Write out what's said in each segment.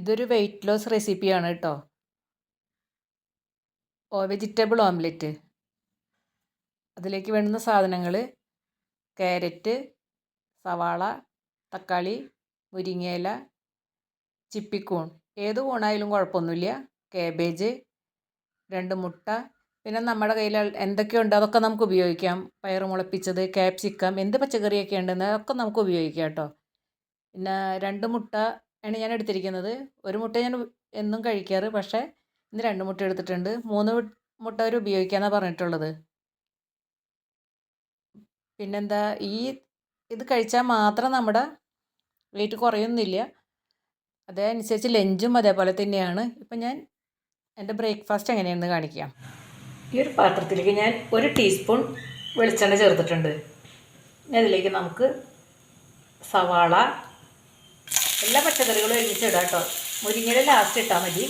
ഇതൊരു weight loss റെസിപ്പിയാണ് കേട്ടോ. ഓ വെജിറ്റബിൾ ഓംലെറ്റ് അതിലേക്ക് വേണ്ടുന്ന സാധനങ്ങൾ ക്യാരറ്റ് സവാള തക്കാളി മുരിങ്ങയില ചിപ്പിക്കൂൺ. ഏത് കൂണായാലും കുഴപ്പമൊന്നുമില്ല. കാബേജ് രണ്ട് മുട്ട പിന്നെ നമ്മുടെ കയ്യിൽ എന്തൊക്കെയുണ്ട് അതൊക്കെ നമുക്ക് ഉപയോഗിക്കാം. പയർ മുളപ്പിച്ചത് ക്യാപ്സിക്കം എന്ത് പച്ചക്കറിയൊക്കെ ഉണ്ടെന്ന് അതൊക്കെ നമുക്ക് ഉപയോഗിക്കാം കേട്ടോ. പിന്നെ രണ്ട് മുട്ട ആണ് ഞാൻ എടുത്തിരിക്കുന്നത്. ഒരു മുട്ട ഞാൻ എന്നും കഴിക്കാറ്. പക്ഷേ ഇന്ന് രണ്ട് മുട്ട എടുത്തിട്ടുണ്ട്. മൂന്ന് മുട്ട അവർ ഉപയോഗിക്കാമെന്നാണ് പറഞ്ഞിട്ടുള്ളത്. പിന്നെന്താ ഈ ഇത് കഴിച്ചാൽ മാത്രം നമ്മുടെ വെയിറ്റ് കുറയുന്നില്ല. അതനുസരിച്ച് ലഞ്ചും അതേപോലെ തന്നെയാണ്. ഇപ്പം ഞാൻ എന്റെ ബ്രേക്ക്ഫാസ്റ്റ് എങ്ങനെയാണെന്ന് കാണിക്കാം. ഈ ഒരു പാത്രത്തിലേക്ക് ഞാൻ ഒരു ടീസ്പൂൺ വെളിച്ചെണ്ണ ചേർത്തിട്ടുണ്ട്. അതിലേക്ക് നമുക്ക് സവാള എല്ലാ പച്ചക്കറികളും ഒരുമിച്ചിടാം കേട്ടോ. മുരിങ്ങയുടെ ലാസ്റ്റ് ഇട്ടാൽ മതി.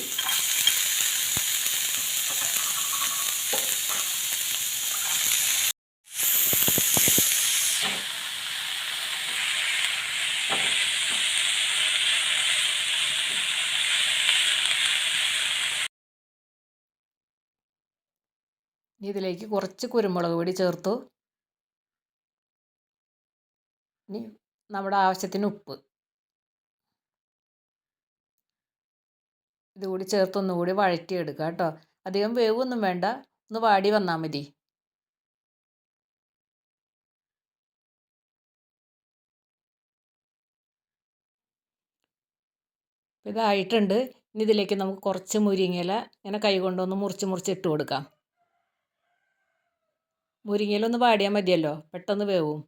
ഇതിലേക്ക് കുറച്ച് കുരുമുളക് പൊടി ചേർത്തു. ഇനി നമ്മുടെ ആവശ്യത്തിന് ഉപ്പ്. ഇതുകൂടി ചേർത്ത് ഒന്നുകൂടി വഴറ്റിയെടുക്കുക കേട്ടോ. അധികം വേവൊന്നും വേണ്ട. ഒന്ന് വാടി വന്നാൽ മതി. ഇതായിട്ടുണ്ട്. ഇനി ഇതിലേക്ക് നമുക്ക് കുറച്ച് മുരിങ്ങയില ഇങ്ങനെ കൈ കൊണ്ടൊന്ന് മുറിച്ച് മുറിച്ച് ഇട്ട് കൊടുക്കാം. മുരിങ്ങയില ഒന്ന് വാടിയാൽ മതിയല്ലോ. പെട്ടെന്ന് വേവും.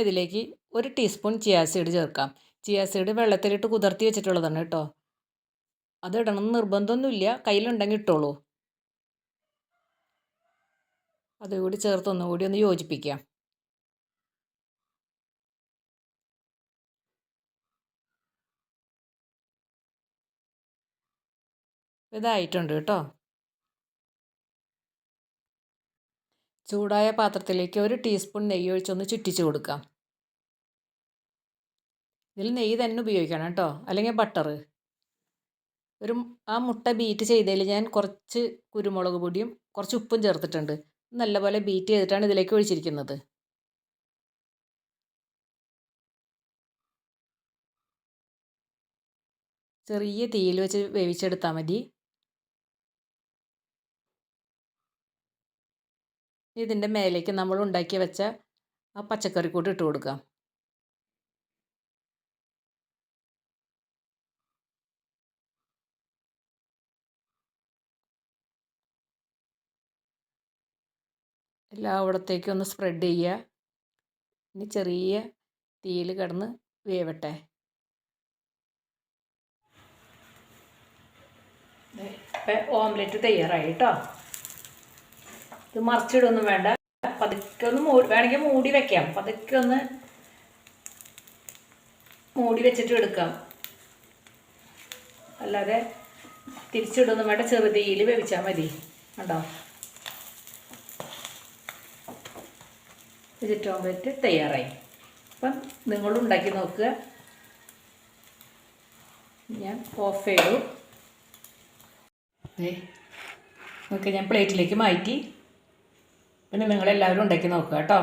ഇതിലേക്ക് ഒരു ടീസ്പൂൺ ചിയാ സീഡ് ചേർക്കാം. ചിയാ സീഡ് വെള്ളത്തിലിട്ട് കുതിർത്തി വെച്ചിട്ടുള്ളതാണ് കേട്ടോ. അത് ഇടണം നിർബന്ധമൊന്നുമില്ല. കയ്യിലുണ്ടെങ്കിൽ ഇട്ടോളൂ. അതുകൂടി ചേർത്ത് ഒന്നുകൂടി ഒന്ന് യോജിപ്പിക്കാം. ഇതായിട്ടുണ്ട് കേട്ടോ. ചൂടായ പാത്രത്തിലേക്ക് ഒരു ടീസ്പൂൺ നെയ്യ് ഒഴിച്ചൊന്ന് ചുറ്റിച്ച് കൊടുക്കാം. ഇതിൽ നെയ്യ് തന്നെ ഉപയോഗിക്കണം കേട്ടോ. അല്ലെങ്കിൽ ബട്ടർ ഒരു ആ മുട്ട ബീറ്റ് ചെയ്തതിൽ ഞാൻ കുറച്ച് കുരുമുളക് പൊടിയും കുറച്ച് ഉപ്പും ചേർത്തിട്ടുണ്ട്. നല്ലപോലെ ബീറ്റ് ചെയ്തിട്ടാണ് ഇതിലേക്ക് ഒഴിച്ചിരിക്കുന്നത്. ചെറിയ തീയിൽ വെച്ച് വേവിച്ചെടുത്താൽ മതി. ഇതിന്റെ മേലേക്ക് നമ്മൾ ഉണ്ടാക്കി വെച്ച ആ പച്ചക്കറി കൂട്ട് ഇട്ട് കൊടുക്കാം. എല്ലായിടത്തേക്കും ഒന്ന് സ്പ്രെഡ് ചെയ്യുക ഇനി ചെറിയ തീയിൽ കിടന്ന് വേവട്ടെ. ഓംലെറ്റ് തയ്യാറായി കേട്ടോ ഇത് മറിച്ചിടൊന്നും വേണ്ട. പതുക്കെ ഒന്ന് വേണമെങ്കിൽ മൂടി വെക്കാം. പതുക്കെ ഒന്ന് മൂടി വെച്ചിട്ട് എടുക്കാം. അല്ലാതെ തിരിച്ചിടൊന്നും വേണ്ട. ചെറുതീയിൽ വേവിച്ചാൽ മതി. കണ്ടോ? വെജിറ്റ് ഓംലെറ്റ് തയ്യാറായി. അപ്പം നിങ്ങളും ഉണ്ടാക്കി നോക്കുക. ഞാൻ ഓഫ് ചെയ്തു. ഓക്കെ ഞാൻ പ്ലേറ്റിലേക്ക് മാറ്റി. പിന്നെ നിങ്ങളെല്ലാവരും ഉണ്ടാക്കി നോക്കുക കേട്ടോ.